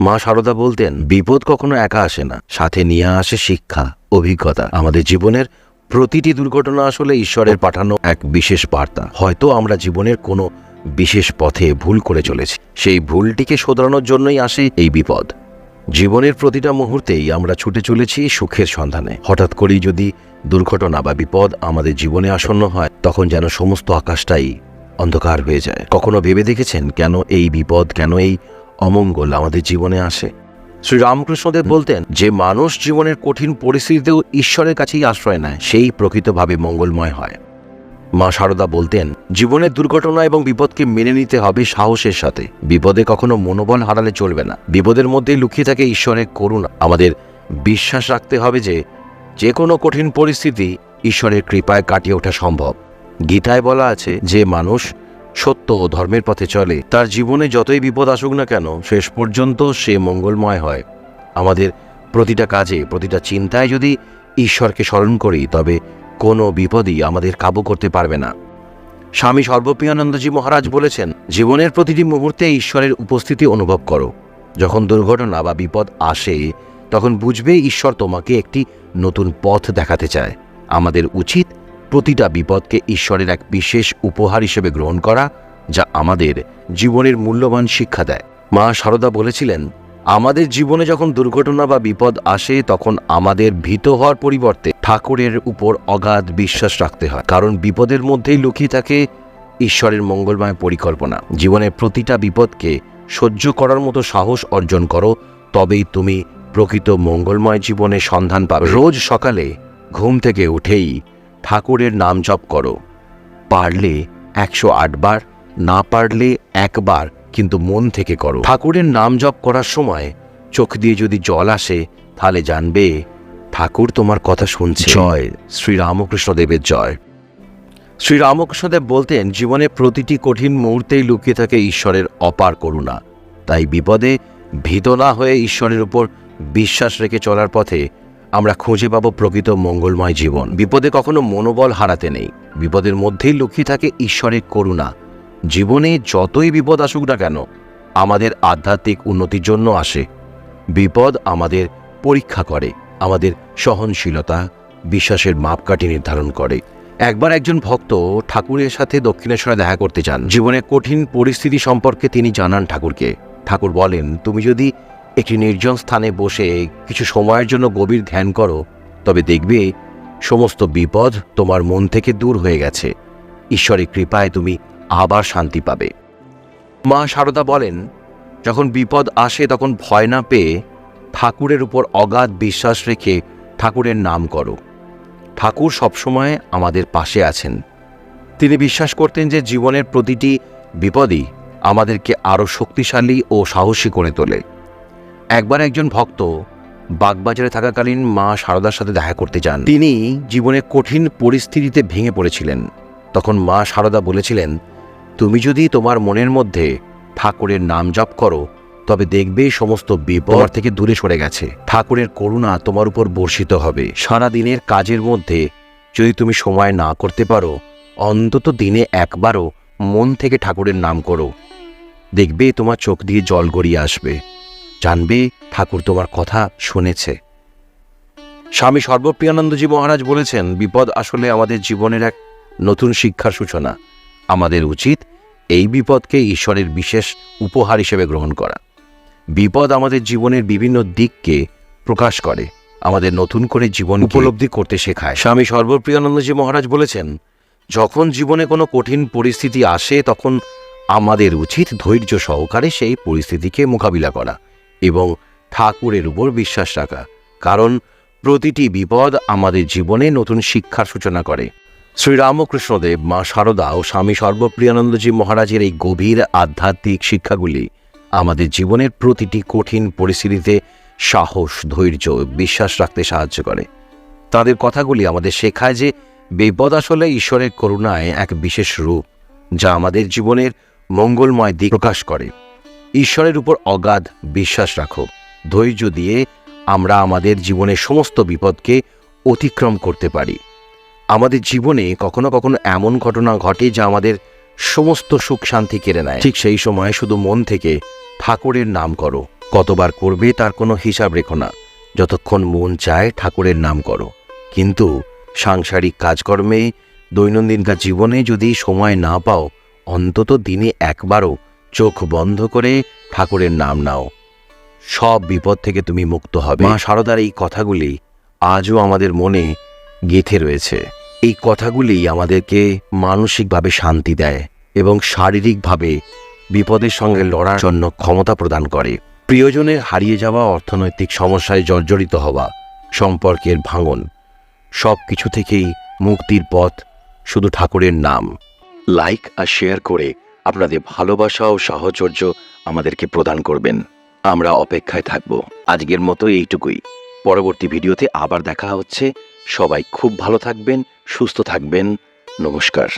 মা সারদা বলতেন, বিপদ কখনো একা আসে না। সাথে নিয়ে আসে শিক্ষা, অভিজ্ঞতা। আমাদের জীবনের প্রতিটি দুর্ঘটনা আসলে ঈশ্বরের পাঠানো এক বিশেষ বার্তা। হয়তো আমরা জীবনের কোনো বিশেষ পথে ভুল করে চলেছি। সেই ভুলটিকে শোধরানোর জন্যই আসে এই বিপদ। জীবনের প্রতিটা মুহূর্তেই আমরা ছুটে চলেছি সুখের সন্ধানে। হঠাৎ করেই যদি দুর্ঘটনা বা বিপদ আমাদের জীবনে আসন্ন হয়, তখন যেন সমস্ত আকাশটাই অন্ধকার হয়ে যায়। কখনো ভেবে দেখেছেন কেন এই বিপদ, কেন এই অমঙ্গল আমাদের জীবনে আসে। শ্রী রামকৃষ্ণদেব বলতেন, যে মানুষ জীবনের কঠিন পরিস্থিতিতেও ঈশ্বরের কাছেই আশ্রয় নেয়, সেই প্রকৃতভাবে মঙ্গলময় হয়। মা সারদা বলতেন জীবনের দুর্ঘটনা এবং বিপদকে মেনে নিতে হবে সাহসের সাথে। বিপদে কখনো মনোবল হারালে চলবে না। বিপদের মধ্যেই লুকিয়ে থাকে ঈশ্বরের করুণা। আমাদের বিশ্বাস রাখতে হবে যে যে কোনো কঠিন পরিস্থিতি ঈশ্বরের কৃপায় কাটিয়ে ওঠা সম্ভব। গীতায় বলা আছে, যে মানুষ সত্য ও ধর্মের পথে চলে। তার জীবনে যতই বিপদ আসুক না কেন, শেষ পর্যন্ত সে মঙ্গলময় হয়। আমাদের প্রতিটা কাজে, প্রতিটা চিন্তায় যদি ঈশ্বরকে স্মরণ করি, তবে কোনো বিপদই আমাদের কাবু করতে পারবে না। স্বামী সর্বপ্রিয়ানন্দজি মহারাজ বলেছেন, জীবনের প্রতিটি মুহূর্তে ঈশ্বরের উপস্থিতি অনুভব করো। যখন দুর্ঘটনা বা বিপদ আসে, তখন বুঝবে ঈশ্বর তোমাকে একটি নতুন পথ দেখাতে চায়। আমাদের উচিত প্রতিটা বিপদকে ঈশ্বরের এক বিশেষ উপহার হিসেবে গ্রহণ করা, যা আমাদের জীবনের মূল্যবান শিক্ষা দেয়। মা সারদা বলেছিলেন, আমাদের জীবনে যখন দুর্ঘটনা বা বিপদ আসে, তখন আমাদের ভীত হওয়ার পরিবর্তে ঠাকুরের উপর অগাধ বিশ্বাস রাখতে হয়। কারণ বিপদের মধ্যেই লুকিয়ে থাকে ঈশ্বরের মঙ্গলময় পরিকল্পনা। জীবনের প্রতিটা বিপদকে সহ্য করার মতো সাহস অর্জন করো, তবেই তুমি প্রকৃত মঙ্গলময় জীবনে সন্ধান পাবে। রোজ সকালে ঘুম থেকে উঠেই ঠাকুরের নাম জপ করো। পারলে একশো বার না পারলে একবার কিন্তু মন থেকে করো। ঠাকুরের নাম জপ করার সময় চোখ দিয়ে যদি জল আসে তাহলে জানবে ঠাকুর তোমার কথা শুনছে। জয় শ্রীরামকৃষ্ণদেবের জয়। শ্রীরামকৃষ্ণদেব বলতেন জীবনে প্রতিটি কঠিন মুহূর্তেই লুকিয়ে থাকে ঈশ্বরের অপার করুণা। তাই বিপদে ভীত না হয়ে ঈশ্বরের উপর বিশ্বাস রেখে চলার পথে আমরা খুঁজে পাবো প্রকৃত মঙ্গলময় জীবন। বিপদে কখনো মনোবল হারাতে নেই। বিপদের মধ্যেই লুকিয়ে থাকে ঈশ্বরের করুণা। জীবনে যতই বিপদ আসুক না কেন, আমাদের আধ্যাত্মিক উন্নতির জন্য আসে। বিপদ আমাদের পরীক্ষা করে, আমাদের সহনশীলতা, বিশ্বাসের মাপকাঠি নির্ধারণ করে। একবার একজন ভক্ত ঠাকুরের সাথে দক্ষিণেশ্বরে দেখা করতে চান জীবনে কঠিন পরিস্থিতি সম্পর্কে তিনি জানান ঠাকুরকে। ঠাকুর বলেন, তুমি যদি একটি নির্জন স্থানে বসে কিছু সময়ের জন্য গভীর ধ্যান করো, তবে দেখবে সমস্ত বিপদ তোমার মন থেকে দূর হয়ে গেছে। ঈশ্বরের কৃপায় তুমি আবার শান্তি পাবে। মা সারদা বলেন, যখন বিপদ আসে তখন ভয় না পেয়ে ঠাকুরের উপর অগাধ বিশ্বাস রেখে ঠাকুরের নাম করো। ঠাকুর সবসময় আমাদের পাশে আছেন। তিনি বিশ্বাস করতেন যে জীবনের প্রতিটি বিপদই আমাদেরকে আরও শক্তিশালী ও সাহসী করে তোলে। একবার একজন ভক্ত বাগবাজারে থাকাকালীন মা সারদার সাথে দেখা করতে যান। তিনি জীবনে কঠিন পরিস্থিতিতে ভেঙে পড়েছিলেন। তখন মা সারদা বলেছিলেন, তুমি যদি তোমার মনের মধ্যে ঠাকুরের নাম জপ করো, তবে দেখবে সমস্ত বিপদ থেকে দূরে সরে গেছে। ঠাকুরের করুণা তোমার উপর বর্ষিত হবে। সারা দিনের কাজের মধ্যে যদি তুমি সময় না করতে পারো, অন্তত দিনে একবারও মন থেকে ঠাকুরের নাম করো। দেখবে তোমার চোখ দিয়ে জল গড়িয়ে আসবে। জানবে ঠাকুর তোমার কথা শুনেছে। স্বামী সর্বপ্রিয়ানন্দজি মহারাজ বলেছেন বিপদ আসলে আমাদের জীবনের এক নতুন শিক্ষার সূচনা। আমাদের উচিত এই বিপদকে ঈশ্বরের বিশেষ উপহার হিসেবে গ্রহণ করা। বিপদ আমাদের জীবনের বিভিন্ন দিককে প্রকাশ করে আমাদের নতুন করে জীবন উপলব্ধি করতে শেখায়। স্বামী সর্বপ্রিয়ানন্দজি মহারাজ বলেছেন যখন জীবনে কোনো কঠিন পরিস্থিতি আসে তখন আমাদের উচিত ধৈর্য সহকারে সেই পরিস্থিতিকে মোকাবিলা করা। এবং ঠাকুরের উপর বিশ্বাস রাখা, কারণ প্রতিটি বিপদ আমাদের জীবনে নতুন শিক্ষার সূচনা করে। শ্রীরামকৃষ্ণদেব, মা সারদা ও স্বামী সর্বপ্রিয়ানন্দজি মহারাজের এই গভীর আধ্যাত্মিক শিক্ষাগুলি আমাদের জীবনের প্রতিটি কঠিন পরিস্থিতিতে সাহস, ধৈর্য, বিশ্বাস রাখতে সাহায্য করে। তাদের কথাগুলি আমাদের শেখায় যে বিপদ আসলে ঈশ্বরের করুণায় এক বিশেষ রূপ, যা আমাদের জীবনের মঙ্গলময় দিক প্রকাশ করে। ঈশ্বরের উপর অগাধ বিশ্বাস রাখো। ধৈর্য দিয়ে আমরা আমাদের জীবনের সমস্ত বিপদকে অতিক্রম করতে পারি। আমাদের জীবনে কখনো কখনো এমন ঘটনা ঘটে যা আমাদের সমস্ত সুখ শান্তি কেড়ে নেয়। ঠিক সেই সময় শুধু মন থেকে ঠাকুরের নাম করো। কতবার করবে তার কোনো হিসাব রেখো না। যতক্ষণ মন চায় ঠাকুরের নাম করো। কিন্তু সাংসারিক কাজকর্মে দৈনন্দিনকার জীবনে যদি সময় না পাও, অন্তত দিনে একবারও চোখ বন্ধ করে ঠাকুরের নাম নাও। সব বিপদ থেকে তুমি মুক্ত হবে। মা সারদার এই কথাগুলি আজও আমাদের মনে গেঁথে রয়েছে। এই কথাগুলি আমাদেরকে মানসিকভাবে শান্তি দেয় এবং শারীরিকভাবে বিপদের সঙ্গে লড়ার জন্য ক্ষমতা প্রদান করে। প্রিয়জনের হারিয়ে যাওয়া অর্থনৈতিক সমস্যায় জর্জরিত হওয়া, সম্পর্কের ভাঙন সব কিছু থেকেই মুক্তির পথ শুধু ঠাকুরের নাম। লাইক আর শেয়ার করে আপনাদের ভালোবাসা ও সাহচর্য আমাদেরকে প্রদান করবেন। আমরা অপেক্ষায় থাকব। আজকের মতো এইটুকুই। পরবর্তী ভিডিওতে আবার দেখা হচ্ছে। সবাই খুব ভালো থাকবেন, সুস্থ থাকবেন। নমস্কার।